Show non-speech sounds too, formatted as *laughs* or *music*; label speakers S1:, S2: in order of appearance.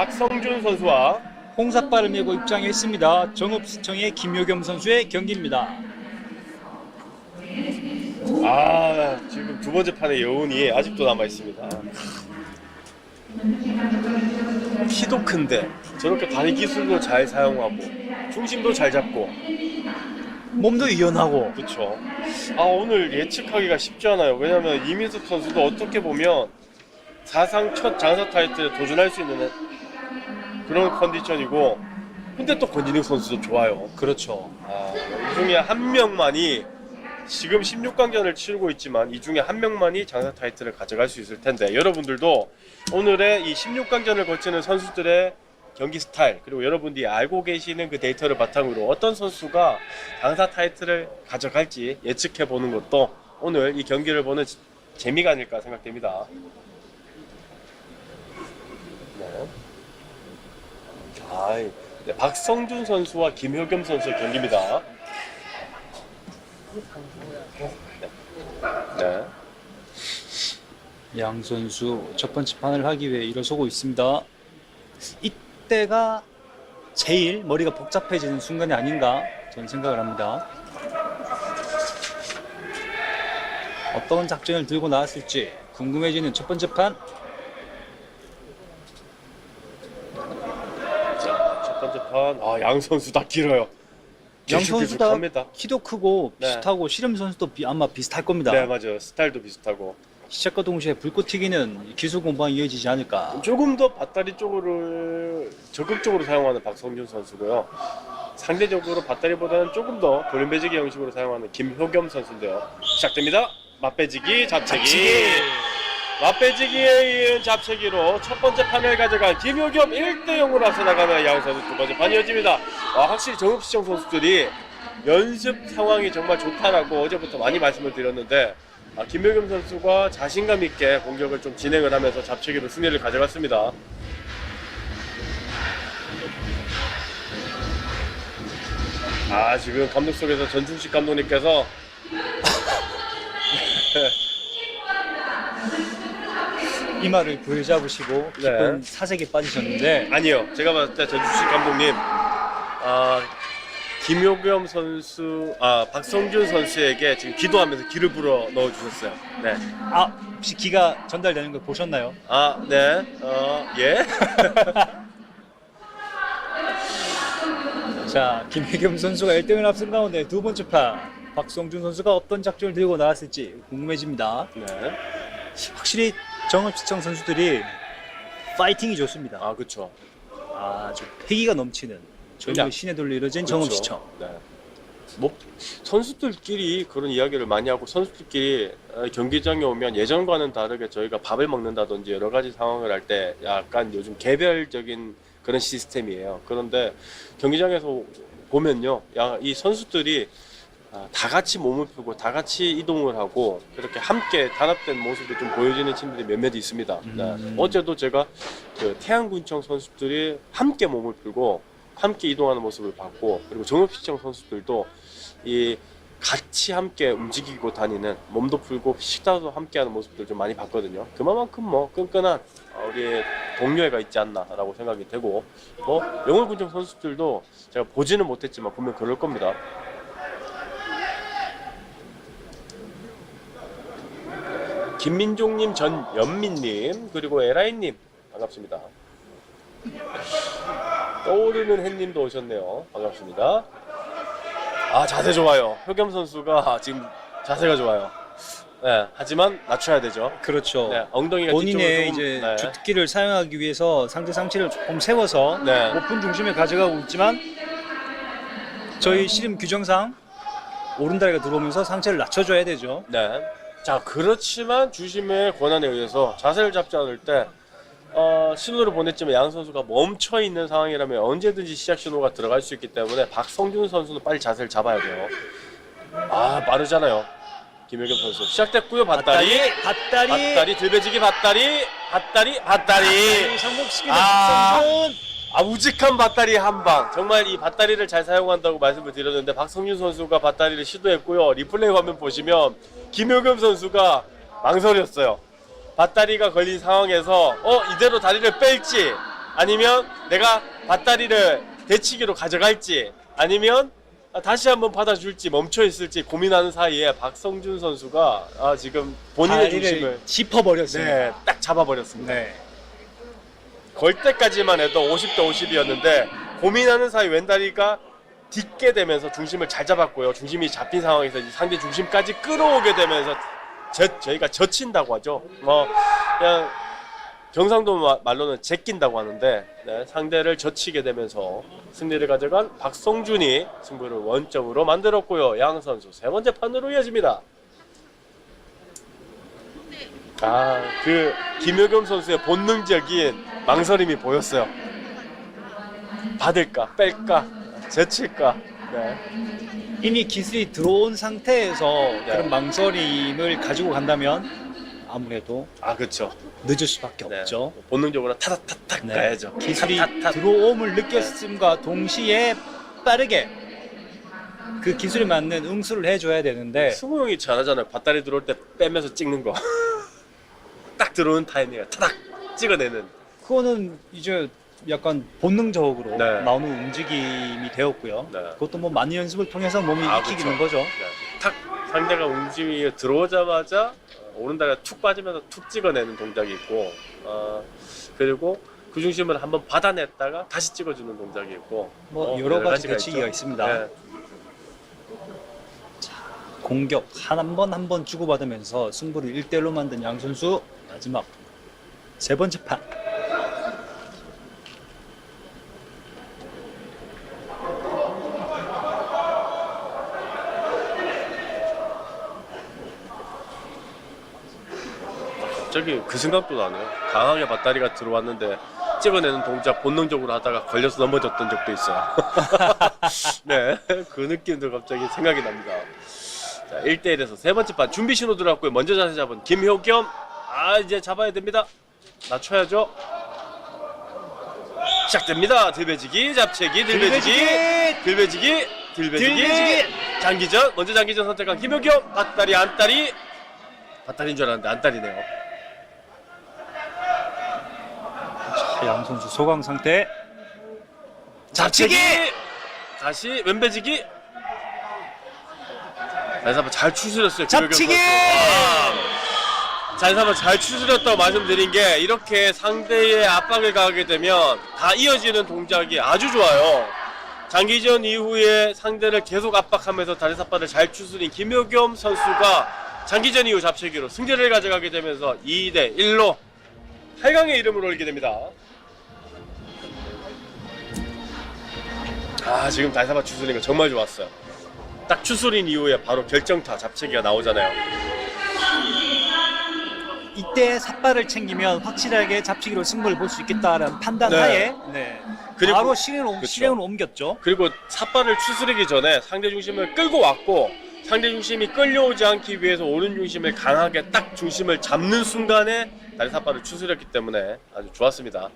S1: 박성준 선수와
S2: 홍사발을 메고 입장했습니다. 정읍시청의 김효겸 선수의 경기입니다.
S1: 아 지금 두 번째 판의 여운이 아직도 남아 있습니다. 키도 큰데 저렇게 다리 기술도 잘 사용하고 중심도 잘 잡고
S2: 몸도 유연하고
S1: 그렇죠. 아 오늘 예측하기가 쉽지 않아요. 왜냐하면 이민섭 선수도 어떻게 보면 사상 첫 장사 타이틀에 도전할 수 있는 그런 컨디션이고 근데 또 권진욱 선수도 좋아요.
S2: 그렇죠.
S1: 아, 이 중에 한 명만이 지금 16강전을 치르고 있지만 이 중에 한 명만이 장사 타이틀을 가져갈 수 있을 텐데 여러분들도 오늘의 이 16강전을 거치는 선수들의 경기 스타일 그리고 여러분들이 알고 계시는 그 데이터를 바탕으로 어떤 선수가 장사 타이틀을 가져갈지 예측해 보는 것도 오늘 이 경기를 보는 지- 재미가 아닐까 생각됩니다. 아이, 네, 박성준 선수와 김효겸 선수의 경기입니다. 네.
S2: 양 선수 첫 번째 판을 하기 위해 일어서고 있습니다. 이때가 제일 머리가 복잡해지는 순간이 아닌가 저는 생각을 합니다. 어떤 작전을 들고 나왔을지 궁금해지는 첫 번째 판.
S1: 판. 아, 양 선수 다 길어요.
S2: 양 선수 다
S1: 합니다.
S2: 키도 크고
S1: 네.
S2: 비슷하고 씨름 선수도 비- 아마 비슷할 겁니다.
S1: 네, 맞아요. 스타일도 비슷하고.
S2: 시작과 동시에 불꽃 튀기는 기술 공방이 이어지지 않을까.
S1: 조금 더 밧다리 쪽으로 적극적으로 사용하는 박성준 선수고요. 상대적으로 밧다리보다는 조금 더 돌림배지기 형식으로 사용하는 김효겸 선수인데요. 시작됩니다. 맞배지기, 잡채기. 맞배지기에 이은 잡채기로 첫 번째 판을 가져간 김효겸 1대 0으로 앞서 나가는 양 선수 두 번째 판이 이어집니다. 아, 확실히 정읍시청 선수들이 연습 상황이 정말 좋다라고 어제부터 많이 말씀을 드렸는데 아, 김효겸 선수가 자신감 있게 공격을 좀 진행을 하면서 잡채기로 승리를 가져갔습니다. 아 지금 감독 속에서 전충식 감독님께서 *laughs* *laughs*
S2: 이마를 부여잡으시고 깊은
S1: 네.
S2: 사색에 빠지셨는데
S1: 아니요. 제가 봤을 때 전주식 감독님, 아, 김효겸 선수, 아, 박성준 선수에게 지금 기도하면서 기를 불어 넣어주셨어요. 네.
S2: 아 혹시 기가 전달되는 걸 보셨나요?
S1: 아, 네. 어, 예. *laughs*
S2: 자 김혜겸 선수가 1등을 앞선 가운데 두 번째 판 박성준 선수가 어떤 작전을 들고 나왔을지 궁금해집니다.
S1: 네.
S2: 확실히 정읍 시청 선수들이 파이팅이 좋습니다.
S1: 아, 그쵸.
S2: 아주 패기가 넘치는
S1: 그냥-
S2: 신의 돌로 이뤄진
S1: 그렇죠.
S2: 정읍 시청.
S1: 네. 뭐 선수들끼리 그런 이야기를 많이 하고 선수들끼리 어, 경기장에 오면 예전과는 다르게 저희가 밥을 먹는다든지 여러 가지 상황을 할 때 약간 요즘 개별적인 그런 시스템이에요. 그런데 경기장에서 보면요, 야, 이 선수들이 아, 다 같이 몸을 풀고 다 같이 이동을 하고 그렇게 함께 단합된 모습이 좀 보여지는 팀들이 몇몇 있습니다. 네.
S2: 음.
S1: 어제도 제가 그 태양군청 선수들이 함께 몸을 풀고 함께 이동하는 모습을 봤고 그리고 정읍시청 선수들도 이 같이 함께 움직이고 다니는 몸도 풀고 식사도 함께하는 모습들 좀 많이 봤거든요. 그만큼 뭐 끈끈한 어, 우리 동료애가 있지 않나라고 생각이 되고 뭐 영월군청 선수들도 제가 보지는 못했지만 분명 그럴 겁니다. 김민종님, 전연민님 그리고 에라인님 반갑습니다. 떠오르는 햇님도 오셨네요. 반갑습니다. 아 자세 좋아요. 효겸 선수가 지금 자세가 좋아요. 네, 하지만 낮춰야 되죠.
S2: 그렇죠.
S1: 네, 엉덩이가
S2: 본인의
S1: 좀-
S2: 이제
S1: 네.
S2: 주특기를 사용하기 위해서 상대 상체를 조금 세워서
S1: 네.
S2: 높은 중심에 가져가고 있지만 저희 씨름 규정상 오른다리가 들어오면서 상체를 낮춰줘야 되죠.
S1: 네. 자 그렇지만 주심의 권한에 의해서 자세를 잡지 않을 때 어, 신호를 보냈지만 양 선수가 멈춰 있는 상황이라면 언제든지 시작 신호가 들어갈 수 있기 때문에 박성준 선수는 빨리 자세를 잡아야 돼요. 아 빠르잖아요. 김효겸 선수 시작됐고요. 밧다리,
S2: 밧다리,
S1: 밧다리 들배지기 밧다리, 밧다리, 밧다리.
S2: 성공시키는
S1: 아.
S2: 박성준.
S1: 아 우직한 밧다리 한 방. 정말 이 밧다리를 잘 사용한다고 말씀을 드렸는데 박성준 선수가 밧다리를 시도했고요. 리플레이 화면 보시면 김효겸 선수가 망설였어요. 밧다리가 걸린 상황에서 어 이대로 다리를 뺄지 아니면 내가 밧다리를 대치기로 가져갈지 아니면 다시 한번 받아줄지 멈춰 있을지 고민하는 사이에 박성준 선수가 아, 지금 본인의 중심을
S2: 짚어버렸습니다.
S1: 네, 딱 잡아버렸습니다.
S2: 네.
S1: 걸 때까지만 해도 50대 50이었는데 고민하는 사이 왼다리가 딛게 되면서 중심을 잘 잡았고요. 중심이 잡힌 상황에서 상대 중심까지 끌어오게 되면서 저, 저희가 젖힌다고 하죠. 뭐 그냥 경상도 마- 말로는 제낀다고 하는데 네, 상대를 젖히게 되면서 승리를 가져간 박성준이 승부를 원점으로 만들었고요. 양 선수 세 번째 판으로 이어집니다. 아, 그 김효겸 선수의 본능적인 망설임이 보였어요. 받을까, 뺄까, 제칠까. 네.
S2: 이미 기술이 들어온 상태에서
S1: 네.
S2: 그런 망설임을 가지고 간다면 아무래도
S1: 아, 그렇죠.
S2: 늦을 수밖에
S1: 네.
S2: 없죠.
S1: 본능적으로 타닥타닥
S2: 네.
S1: 가야죠.
S2: 기술이
S1: 탓탓탓.
S2: 들어옴을 느꼈음과 동시에 빠르게 그 기술에 맞는 응수를 해줘야 되는데
S1: 승우 형이 잘하잖아요. 밧다리 들어올 때 빼면서 찍는 거. *laughs* 딱 들어오는 타이밍에 타닥 찍어내는.
S2: 그거는 이제 약간 본능적으로
S1: 네.
S2: 나오는 움직임이 되었고요.
S1: 네.
S2: 그것도 뭐 많은 연습을 통해서 몸이
S1: 아,
S2: 익히기는
S1: 그쵸.
S2: 거죠.
S1: 네. 탁 상대가 움직이 들어오자마자 어, 오른다리가 툭 빠지면서 툭 찍어내는 동작이 있고 어, 그리고 그 중심을 한번 받아냈다가 다시 찍어주는 동작이 있고
S2: 뭐
S1: 어,
S2: 여러 가지 대치기가
S1: 있죠.
S2: 있습니다.
S1: 네.
S2: 공격 한번 한 번 주고받으면서 승부를 1대1로 만든 양 선수 마지막 세 번째 판
S1: 갑자기 그 생각도 나네요. 강하게 밧다리가 들어왔는데 찍어내는 동작 본능적으로 하다가 걸려서 넘어졌던 적도 있어요. *laughs* 네, 그 느낌도 갑자기 생각이 납니다. 자, 1대1에서 세 번째 판 준비 신호 들어갔고요. 먼저 자세 잡은 김효겸. 아, 이제 잡아야 됩니다. 낮춰야죠. 시작됩니다. 들배지기, 잡채기, 들배지기, 들배지기, 들배지기. 장기전. 먼저 장기전 선택한 김효겸. 밧다리, 안다리. 밧다리인 줄 알았는데 안다리네요.
S2: 양 선수 소강 상태
S1: 잡채기! 다시 왼배지기. 다시 한번 잘 추스렸어요.
S2: 잡치기!
S1: 선수. 와. 자, 한번 잘 추스렸다고 말씀드린 게 이렇게 상대의 압박을 가하게 되면 다 이어지는 동작이 아주 좋아요. 장기전 이후에 상대를 계속 압박하면서 다리 삿발을 잘 추스린 김효겸 선수가 장기전 이후 잡채기로 승리를 가져가게 되면서 2대 1로 8강의 이름을 올리게 됩니다. 아 지금 다이사바 추스린 거 정말 좋았어요. 딱 추스린 이후에 바로 결정타 잡채기가 나오잖아요.
S2: 이때 삿발을 챙기면 확실하게 잡치기로 승부를 볼 수 있겠다라는 판단
S1: 네.
S2: 하에 네.
S1: 그리고-
S2: 바로 실행을,
S1: 그쵸.
S2: 실행을 옮겼죠.
S1: 그리고 삿발을 추스르기 전에 상대 중심을 끌고 왔고 상대 중심이 끌려오지 않기 위해서 오른 중심을 강하게 딱 중심을 잡는 순간에 다리 삿발을 추스렸기 때문에 아주 좋았습니다.